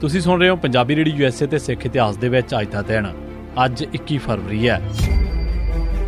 ਤੁਸੀਂ ਸੁਣ ਰਹੇ ਹੋ ਪੰਜਾਬੀ ਰੇਡੀਓ ਯੂਐਸਏ ਤੇ ਸਿੱਖ ਇਤਿਹਾਸ ਦੇ ਵਿੱਚ ਅੱਜ ਦਾ ਦਿਨ। ਅੱਜ 21 ਫਰਵਰੀ ਹੈ।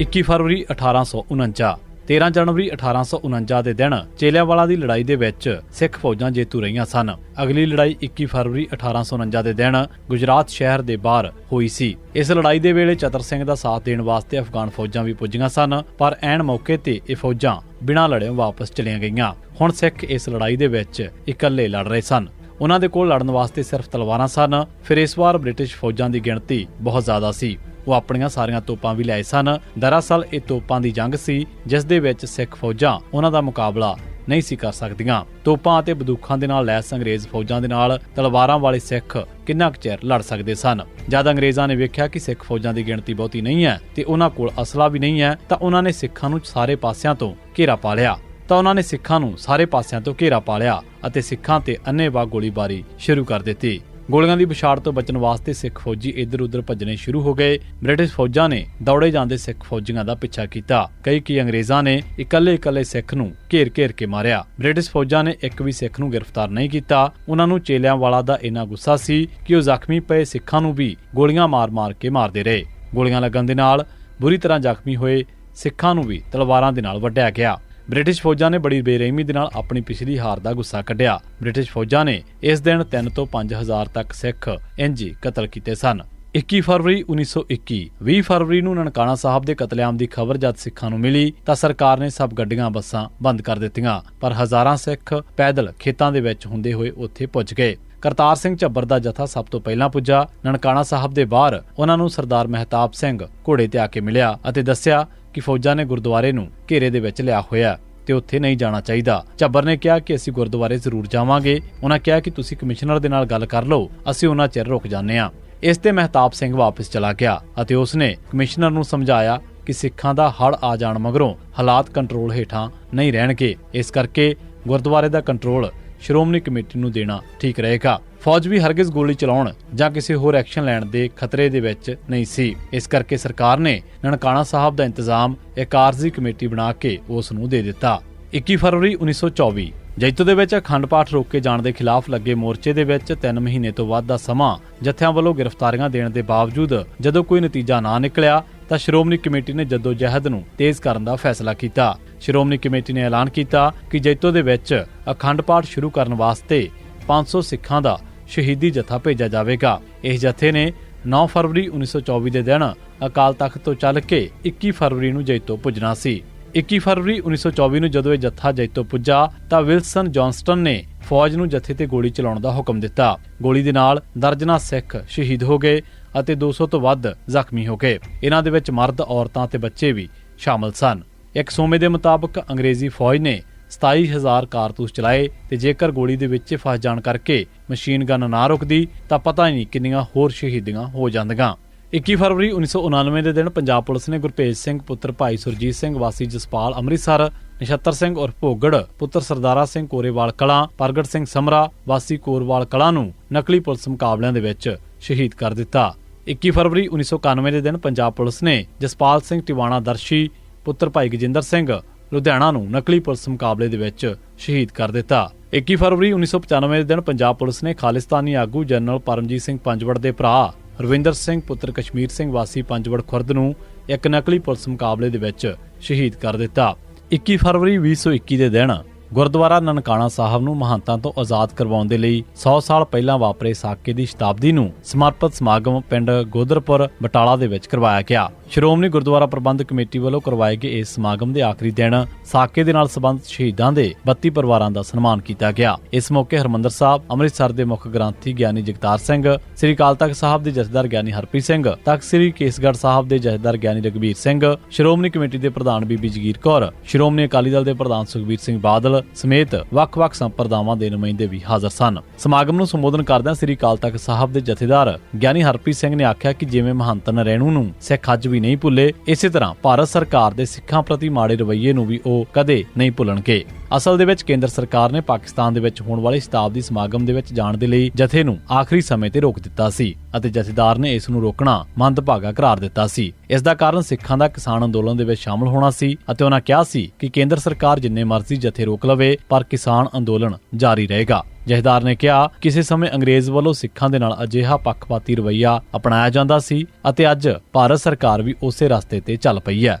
21 ਫਰਵਰੀ 1849 13 ਜਨਵਰੀ 1849 ਦੇ ਦਿਨ ਚੇਲਿਆਂਵਾਲਾ ਦੀ ਲੜਾਈ ਦੇ ਵਿੱਚ ਸਿੱਖ ਫੌਜਾਂ ਜੇਤੂ ਰਹੀਆਂ ਸਨ। ਅਗਲੀ ਲੜਾਈ 21 ਫਰਵਰੀ 1849 ਦੇ ਦਿਨ ਗੁਜਰਾਤ ਸ਼ਹਿਰ ਦੇ ਬਾਹਰ ਹੋਈ ਸੀ। ਇਸ ਲੜਾਈ ਦੇ ਵੇਲੇ ਚਤਰ ਸਿੰਘ ਦਾ ਸਾਥ ਦੇਣ ਵਾਸਤੇ ਅਫਗਾਨ ਫੌਜਾਂ ਵੀ ਪੁੱਜੀਆਂ ਸਨ, ਪਰ ਐਨ ਮੌਕੇ ਤੇ ਇਹ ਫੌਜਾਂ ਬਿਨਾਂ ਲੜਿਆਂ ਵਾਪਸ ਚਲੀਆਂ ਗਈਆਂ। ਹੁਣ ਸਿੱਖ ਇਸ ਲੜਾਈ ਦੇ ਵਿੱਚ ਇਕੱਲੇ ਲੜ ਰਹੇ ਸਨ। ਉਹਨਾਂ ਦੇ ਕੋਲ ਲੜਨ ਵਾਸਤੇ ਸਿਰਫ ਤਲਵਾਰਾਂ ਸਨ। ਫਿਰ ਇਸ ਵਾਰ ਬ੍ਰਿਟਿਸ਼ ਫੌਜਾਂ ਦੀ ਗਿਣਤੀ ਬਹੁਤ ਜ਼ਿਆਦਾ ਸੀ। ਉਹ ਆਪਣੀਆਂ ਸਾਰੀਆਂ ਤੋਪਾਂ ਵੀ ਲਿਆਏ ਸਨ। ਦਰਅਸਲ ਇਹ ਤੋਪਾਂ ਦੀ ਜੰਗ ਸੀ, ਜਿਸ ਦੇ ਵਿੱਚ ਸਿੱਖ ਫੌਜਾਂ ਉਹਨਾਂ ਦਾ ਮੁਕਾਬਲਾ ਨਹੀਂ ਸੀ ਕਰ ਸਕਦੀਆਂ। ਤੋਪਾਂ ਅਤੇ ਬੰਦੂਕਾਂ ਦੇ ਨਾਲ ਲੈਸ ਅੰਗਰੇਜ਼ ਫੌਜਾਂ ਦੇ ਨਾਲ ਤਲਵਾਰਾਂ ਵਾਲੇ ਸਿੱਖ ਕਿੰਨਾ ਕੁ ਚਿਰ ਲੜ ਸਕਦੇ ਸਨ? ਜਦ ਅੰਗਰੇਜ਼ਾਂ ਨੇ ਵੇਖਿਆ ਕਿ ਸਿੱਖ ਫੌਜਾਂ ਦੀ ਗਿਣਤੀ ਬਹੁਤੀ ਨਹੀਂ ਹੈ ਤੇ ਉਹਨਾਂ ਕੋਲ ਅਸਲਾ ਵੀ ਨਹੀਂ ਹੈ, ਤਾਂ ਉਹਨਾਂ ਨੇ ਸਿੱਖਾਂ ਨੂੰ ਸਾਰੇ ਪਾਸਿਆਂ ਤੋਂ ਘੇਰਾ ਪਾ ਲਿਆ। ਤਾਂ ਉਹਨਾਂ ਨੇ ਸਿੱਖਾਂ ਨੂੰ ਸਾਰੇ ਪਾਸਿਆਂ ਤੋਂ ਘੇਰਾ ਪਾ ਲਿਆ ਅਤੇ ਸਿੱਖਾਂ ਤੇ ਅੰਨ੍ਹੇਵਾਹ ਗੋਲੀਬਾਰੀ ਸ਼ੁਰੂ ਕਰ ਦਿੱਤੀ। ਗੋਲੀਆਂ ਦੀ ਵਿਛਾੜ ਤੋਂ ਬਚਣ ਵਾਸਤੇ ਸਿੱਖ ਫੌਜੀ ਇੱਧਰ-ਉੱਧਰ ਭੱਜਣੇ ਸ਼ੁਰੂ ਹੋ ਗਏ। ਬ੍ਰਿਟਿਸ਼ ਫੌਜਾਂ ਨੇ ਦੌੜੇ ਜਾਂਦੇ ਸਿੱਖ ਫੌਜੀਆਂ ਦਾ ਪਿੱਛਾ ਕੀਤਾ। ਕਈ ਕੀ ਅੰਗਰੇਜ਼ਾਂ ਨੇ ਇਕੱਲੇ-ਇਕੱਲੇ ਸਿੱਖ ਨੂੰ ਘੇਰ-ਘੇਰ ਕੇ ਮਾਰਿਆ। ਬ੍ਰਿਟਿਸ਼ ਫੌਜਾਂ ਨੇ ਇੱਕ ਵੀ ਸਿੱਖ ਨੂੰ ਗ੍ਰਿਫਤਾਰ ਨਹੀਂ ਕੀਤਾ। ਉਹਨਾਂ ਨੂੰ ਚੇਲਿਆਂ ਵਾਲਾ ਦਾ ਇੰਨਾ ਗੁੱਸਾ ਸੀ ਕਿ ਉਹ ਜ਼ਖਮੀ ਪਏ ਸਿੱਖਾਂ ਨੂੰ ਵੀ ਗੋਲੀਆਂ ਮਾਰ-ਮਾਰ ਕੇ ਮਾਰਦੇ ਰਹੇ। ਗੋਲੀਆਂ ਲੱਗਣ ਦੇ ਨਾਲ ਬੁਰੀ ਤਰ੍ਹਾਂ ਜ਼ਖਮੀ ਹੋਏ ਸਿੱਖਾਂ ਨੂੰ ਵੀ ਤਲਵਾਰਾਂ ਦੇ ਨਾਲ ਵੱਢਿਆ ਗਿਆ। ਬ੍ਰਿਟਿਸ਼ ਫੌਜਾਂ ਨੇ ਬੜੀ ਬੇਰਹਿਮੀ ਦੇ ਨਾਲ ਆਪਣੀ ਪਿਛਲੀ ਹਾਰ ਦਾ ਗੁੱਸਾ ਕੱਢਿਆ। ਬ੍ਰਿਟਿਸ਼ ਫੌਜਾਂ ਨੇ ਇਸ ਦਿਨ 3 ਤੋਂ 5000 ਤੱਕ ਸਿੱਖ ਇੰਜੀ ਕਤਲ ਕੀਤੇ ਸਨ। 21 ਫਰਵਰੀ 1921 20 ਫਰਵਰੀ ਨੂੰ ਨਨਕਾਣਾ ਸਾਹਿਬ ਦੇ ਕਤਲੇਆਮ ਦੀ ਖਬਰ ਜਦ ਸਿੱਖਾਂ ਨੂੰ ਮਿਲੀ, ਤਾਂ ਸਰਕਾਰ ਨੇ ਸਭ ਗੱਡੀਆਂ ਬੱਸਾਂ ਬੰਦ ਕਰ ਦਿੱਤੀਆਂ, ਪਰ ਹਜ਼ਾਰਾਂ ਸਿੱਖ ਪੈਦਲ ਖੇਤਾਂ ਦੇ ਵਿੱਚ ਹੁੰਦੇ ਹੋਏ ਉੱਥੇ ਪੁੱਜ ਗਏ। ਕਰਤਾਰ ਸਿੰਘ ਝੱਬਰ ਦਾ ਜਥਾ ਸਭ ਤੋਂ ਪਹਿਲਾਂ ਪੁੱਜਾ। ਨਨਕਾਣਾ ਸਾਹਿਬ ਦੇ ਬਾਹਰ ਉਹਨਾਂ ਨੂੰ ਸਰਦਾਰ ਮਹਿਤਾਬ ਸਿੰਘ ਘੋੜੇ ਤੇ ਆ ਕੇ ਮਿਲਿਆ ਅਤੇ ਦੱਸਿਆ ਕਿ ਫੌਜਾਂ ਨੇ ਗੁਰਦੁਆਰੇ ਨੂੰ ਘੇਰੇ ਦੇ ਵਿੱਚ ਲਿਆ ਹੋਇਆ ਤੇ ਉੱਥੇ ਨਹੀਂ ਜਾਣਾ ਚਾਹੀਦਾ। ਝੱਬਰ ਨੇ ਕਿਹਾ ਕਿ ਅਸੀਂ ਗੁਰਦੁਆਰੇ ਜ਼ਰੂਰ ਜਾਵਾਂਗੇ। ਉਹਨਾਂ ਕਿਹਾ ਕਿ ਤੁਸੀਂ ਕਮਿਸ਼ਨਰ ਦੇ ਨਾਲ ਗੱਲ ਕਰ ਲਓ। ਅਸੀਂ ਉਹਨਾਂ ਚਿਰ ਰੁਕ ਜਾਂਦੇ ਹਾਂ। ਇਸ ਤੇ ਮਹਿਤਾਬ ਸਿੰਘ ਵਾਪਸ ਚਲਾ ਗਿਆ ਅਤੇ ਉਸਨੇ ਕਮਿਸ਼ਨਰ ਨੂੰ ਸਮਝਾਇਆ ਕਿ ਸਿੱਖਾਂ ਦਾ ਹੜ ਆ ਜਾਣ ਮਗਰੋਂ ਹਾਲਾਤ ਕੰਟਰੋਲ ਹੇਠਾਂ ਨਹੀਂ ਰਹਿਣਗੇ। ਇਸ ਕਰਕੇ ਗੁਰਦੁਆਰੇ ਦਾ ਕੰਟਰੋਲ ਸ਼੍ਰੋਮਣੀ ਕਮੇਟੀ ਨੂੰ ਦੇਣਾ ਠੀਕ ਰਹੇਗਾ। ਫੌਜ ਵੀ ਹਰਗਿਜ਼ ਗੋਲੀ ਚਲਾਉਣ ਜਾਂ ਕਿਸੇ ਹੋਰ ਐਕਸ਼ਨ ਲੈਣ ਦੇ ਖਤਰੇ ਦੇ ਵਿੱਚ ਨਹੀਂ ਸੀ। ਇਸ ਕਰਕੇ ਸਰਕਾਰ ਨੇ ਨਨਕਾਣਾ ਸਾਹਿਬ ਦਾ ਇੰਤਜ਼ਾਮ ਇੱਕ ਆਰਜ਼ੀ ਕਮੇਟੀ ਬਣਾ ਕੇ ਉਸ ਨੂੰ ਦੇ ਦਿੱਤਾ। 21 ਫਰਵਰੀ 1924 ਜੈਤੋ ਦੇ ਵਿੱਚ ਅਖੰਡ ਪਾਠ ਰੋਕੇ ਜਾਣ ਦੇ ਖਿਲਾਫ ਲੱਗੇ ਮੋਰਚੇ ਦੇ ਵਿੱਚ 3 ਮਹੀਨੇ ਤੋਂ ਵੱਧ ਦਾ ਸਮਾਂ ਜਥਿਆਂ ਵੱਲੋਂ ਗ੍ਰਿਫਤਾਰੀਆਂ ਦੇਣ ਦੇ ਬਾਵਜੂਦ ਜਦੋਂ ਕੋਈ ਨਤੀਜਾ ਨਾ ਨਿਕਲਿਆ, ਤਾਂ ਸ਼੍ਰੋਮਣੀ ਕਮੇਟੀ ਨੇ ਜੱਦੋ ਜਹਿਦ ਨੂੰ ਤੇਜ਼ ਕਰਨ ਦਾ ਫੈਸਲਾ ਕੀਤਾ। ਸ਼੍ਰੋਮਣੀ ਕਮੇਟੀ ਨੇ ਐਲਾਨ ਕੀਤਾ ਕਿ ਜੈਤੋ ਦੇ ਵਿੱਚ ਅਖੰਡ ਪਾਠ ਸ਼ੁਰੂ ਕਰਨ ਵਾਸਤੇ 500 ਸਿੱਖਾਂ ਦਾ ਸ਼ਹੀਦੀ ਜਥਾ ਭੇਜਿਆ ਜਾਵੇਗਾ। ਇਸ ਜਥੇ ਨੇ 9 ਫਰਵਰੀ 1924 ਦੇ ਦਿਨ ਅਕਾਲ ਤਖਤ ਤੋਂ ਚੱਲ ਕੇ 21 ਫਰਵਰੀ ਨੂੰ ਜੈਤੋ ਪੁੱਜਣਾ ਸੀ। 21 ਫਰਵਰੀ 1924 ਨੂੰ ਜਦੋਂ ਇਹ ਜੱਥਾ ਜੈਤੋ ਪੁੱਜਾ, ਤਾਂ ਵਿਲਸਨ ਜੌਨਸਟਨ ਨੇ ਫੌਜ ਨੂੰ ਜਥੇ ਤੇ ਗੋਲੀ ਚਲਾਉਣ ਦਾ ਹੁਕਮ ਦਿੱਤਾ। ਗੋਲੀ ਦੇ ਨਾਲ ਦਰਜਨਾ ਸਿੱਖ ਸ਼ਹੀਦ ਹੋ ਗਏ ਅਤੇ 200 ਤੋਂ ਵੱਧ ਜ਼ਖਮੀ ਹੋ ਗਏ। ਇਹਨਾਂ ਦੇ ਵਿੱਚ ਮਰਦ, ਔਰਤਾਂ ਤੇ ਬੱਚੇ ਵੀ ਸ਼ਾਮਲ ਸਨ। ਇੱਕ ਸੋਮੇ ਦੇ ਮੁਤਾਬਕ ਅੰਗਰੇਜ਼ੀ ਫੌਜ ਨੇ 27000 ਕਾਰਤੂਸ ਚਲਾਏ ਤੇ ਜੇਕਰ ਗੋਲੀ ਦੇ ਵਿੱਚ ਫਸ ਜਾਣ ਕਰਕੇ ਮਸ਼ੀਨ ਗਨ ਨਾ ਰੁਕਦੀ, ਤਾਂ ਪਤਾ ਨਹੀਂ ਕਿੰਨੀਆਂ ਹੋਰ ਸ਼ਹੀਦੀਆਂ ਹੋ ਜਾਂਦੀਆਂ। 21 ਫਰਵਰੀ 1999 ਦੇ ਦਿਨ ਪੰਜਾਬ ਪੁਲਿਸ ਨੇ ਗੁਰਪੇਜ ਸਿੰਘ, ਪੁੱਤਰ ਭਾਈ ਸੁਰਜੀਤ ਸਿੰਘ, ਵਾਸੀ ਜਸਪਾਲ ਅੰਮ੍ਰਿਤਸਰ, ਨਛੱਤਰ ਸਿੰਘ ਉਰਫ ਭੋਗੜ, ਪੁੱਤਰ ਸਰਦਾਰਾ ਸਿੰਘ ਕੋਰੇਵਾਲ ਕਲਾਂ, ਪ੍ਰਗਟ ਸਿੰਘ ਸਮਰਾ, ਵਾਸੀ ਕੋਰਵਾਲ ਕਲਾਂ ਨੂੰ ਨਕਲੀ ਪੁਲਿਸ ਮੁਕਾਬਲਿਆਂ ਦੇ ਵਿੱਚ ਸ਼ਹੀਦ ਕਰ ਦਿੱਤਾ। 21 ਫਰਵਰੀ 1991 ਦੇ ਦਿਨ ਪੰਜਾਬ ਪੁਲਿਸ ਨੇ ਜਸਪਾਲ ਸਿੰਘ ਟਿਵਾਣਾ ਦਰਸ਼ੀ ਪੁੱਤਰ ਭਾਈ ਗਜਿੰਦਰ ਸਿੰਘ ਲੁਧਿਆਣਾ ਨੂੰ ਨਕਲੀ ਪੁਲਿਸ ਮੁਕਾਬਲੇ ਦੇ ਵਿੱਚ ਸ਼ਹੀਦ ਕਰ ਦਿੱਤਾ। 21 ਫਰਵਰੀ 1995 ਦੇ ਦਿਨ ਪੰਜਾਬ ਪੁਲਿਸ ਨੇ ਖਾਲਿਸਤਾਨੀ ਆਗੂ ਜਨਰਲ ਪਰਮਜੀਤ ਸਿੰਘ ਪੰਜਵੜ ਦੇ ਭਰਾ ਰਵਿੰਦਰ ਸਿੰਘ, ਪੁੱਤਰ ਕਸ਼ਮੀਰ ਸਿੰਘ ਵਾਸੀ ਪੰਜਵੜ ਖੁਰਦ ਨੂੰ ਇੱਕ ਨਕਲੀ ਪੁਲਿਸ ਮੁਕਾਬਲੇ ਦੇ ਵਿੱਚ ਸ਼ਹੀਦ ਕਰ ਦਿੱਤਾ। 21 ਫਰਵਰੀ 2021 ਦੇ ਦਿਨ ਗੁਰਦੁਆਰਾ ਨਨਕਾਣਾ ਸਾਹਿਬ ਨੂੰ ਮਹੰਤਾਂ ਤੋਂ ਆਜ਼ਾਦ ਕਰਵਾਉਣ ਦੇ ਲਈ 100 ਸਾਲ ਪਹਿਲਾਂ ਵਾਪਰੇ ਸਾਕੇ ਦੀ ਸ਼ਤਾਬਦੀ ਨੂੰ ਸਮਰਪਿਤ ਸਮਾਗਮ ਪਿੰਡ ਗੋਦਰਪੁਰ ਬਟਾਲਾ ਦੇ ਵਿੱਚ ਕਰਵਾਇਆ ਗਿਆ। ਸ਼੍ਰੋਮਣੀ ਗੁਰਦੁਆਰਾ ਪ੍ਰਬੰਧਕ ਕਮੇਟੀ ਵੱਲੋਂ ਕਰਵਾਏ ਗਏ ਇਸ ਸਮਾਗਮ ਦੇ ਆਖਰੀ ਦਿਨ ਸਾਕੇ ਦੇ ਨਾਲ ਸੰਬੰਧਿਤ ਸ਼ਹੀਦਾਂ ਦੇ 32 ਪਰਿਵਾਰਾਂ ਦਾ ਸਨਮਾਨ ਕੀਤਾ ਗਿਆ। ਇਸ ਮੌਕੇ ਹਰਮੰਦਰ ਸਾਹਿਬ, ਅੰਮ੍ਰਿਤਸਰ ਦੇ ਮੁੱਖ ਗ੍ਰੰਥੀ ਗਿਆਨੀ ਜਗਤਾਰ ਸਿੰਘ, ਸ੍ਰੀ ਅਕਾਲ ਤਖਤ ਸਾਹਿਬ ਦੇ ਜਥੇਦਾਰ ਗਿਆਨੀ ਹਰਪ੍ਰੀਤ ਸਿੰਘ, ਤਖਤ ਸ੍ਰੀ ਕੇਸਗੜ੍ਹ ਸਾਹਿਬ ਦੇ ਜਥੇਦਾਰ ਗਿਆਨੀ ਰਗਵੀਰ ਸਿੰਘ, ਸ਼੍ਰੋਮਣੀ ਕਮੇਟੀ ਦੇ ਪ੍ਰਧਾਨ ਬੀਬੀ ਜਗੀਰ ਕੌਰ, ਸ਼੍ਰੋਮਣੀ ਅਕਾਲੀ ਦਲ ਦੇ ਪ੍ਰਧਾਨ ਸੁਖਬੀਰ ਸਿੰਘ ਬਾਦਲ ਸਮੇਤ ਵੱਖ-ਵੱਖ ਸੰਪਰਦਾਵਾਂ ਦੇ ਨੁਮਾਇੰਦੇ ਵੀ ਹਾਜ਼ਰ ਸਨ। ਸਮਾਗਮ ਨੂੰ ਸੰਬੋਧਨ ਕਰਦਿਆਂ ਸ੍ਰੀ ਅਕਾਲ ਤਖਤ ਸਾਹਿਬ ਦੇ ਜਥੇਦਾਰ ਗਿਆਨੀ ਹਰਪ੍ਰੀਤ ਸਿੰਘ ਨੇ ਆਖਿਆ ਕਿ ਜਿਵੇਂ ਮਹੰਤ ਨਰੈਣੂ ਨੂੰ ਸਿੱਖ ਅੱਜ ਵੀ ਨਹੀਂ ਭੁੱਲੇ, ਇਸੇ ਤਰ੍ਹਾਂ ਭਾਰਤ ਸਰਕਾਰ ਦੇ ਸਿੱਖਾਂ ਪ੍ਰਤੀ ਮਾੜੇ ਰਵੱਈਏ ਨੂੰ ਵੀ ਉਹ ਕਦੇ ਨਹੀਂ ਭੁੱਲਣਗੇ। ਅਸਲ ਦੇ ਵਿੱਚ ਕੇਂਦਰ ਸਰਕਾਰ ਨੇ ਪਾਕਿਸਤਾਨ ਦੇ ਵਿੱਚ ਹੋਣ ਵਾਲੇ ਸ਼ਤਾਬਦੀ ਸਮਾਗਮ ਦੇ ਵਿੱਚ ਜਾਣ ਦੇ ਲਈ ਜਥੇ ਨੂੰ ਆਖਰੀ ਸਮੇਂ ਤੇ ਰੋਕ ਦਿੱਤਾ ਸੀ ਅਤੇ ਜਥੇਦਾਰ ਨੇ ਇਸ ਨੂੰ ਰੋਕਣਾ ਮੰਦਭਾਗਾ ਕਰਾਰ ਦਿੱਤਾ ਸੀ। ਇਸ ਦਾ ਕਾਰਨ ਸਿੱਖਾਂ ਦਾ ਕਿਸਾਨ ਅੰਦੋਲਨ ਦੇ ਵਿੱਚ ਸ਼ਾਮਲ ਹੋਣਾ ਸੀ ਅਤੇ ਉਹਨਾਂ ਕਿਹਾ ਸੀ ਕਿ ਕੇਂਦਰ ਸਰਕਾਰ ਜਿੰਨੇ ਮਰਜ਼ੀ ਜਥੇ ਰੋਕ ਲਵੇ, ਪਰ ਕਿਸਾਨ ਅੰਦੋਲਨ ਜਾਰੀ ਰਹੇਗਾ। ਜਥੇਦਾਰ ਨੇ ਕਿਹਾ, ਕਿਸੇ ਸਮੇਂ ਅੰਗਰੇਜ਼ ਵੱਲੋਂ ਸਿੱਖਾਂ ਦੇ ਨਾਲ ਅਜਿਹਾ ਪੱਖਪਾਤੀ ਰਵੱਈਆ ਅਪਣਾਇਆ ਜਾਂਦਾ ਸੀ ਅਤੇ ਅੱਜ ਭਾਰਤ ਸਰਕਾਰ ਵੀ ਉਸੇ ਰਸਤੇ ਤੇ ਚੱਲ ਪਈ ਹੈ।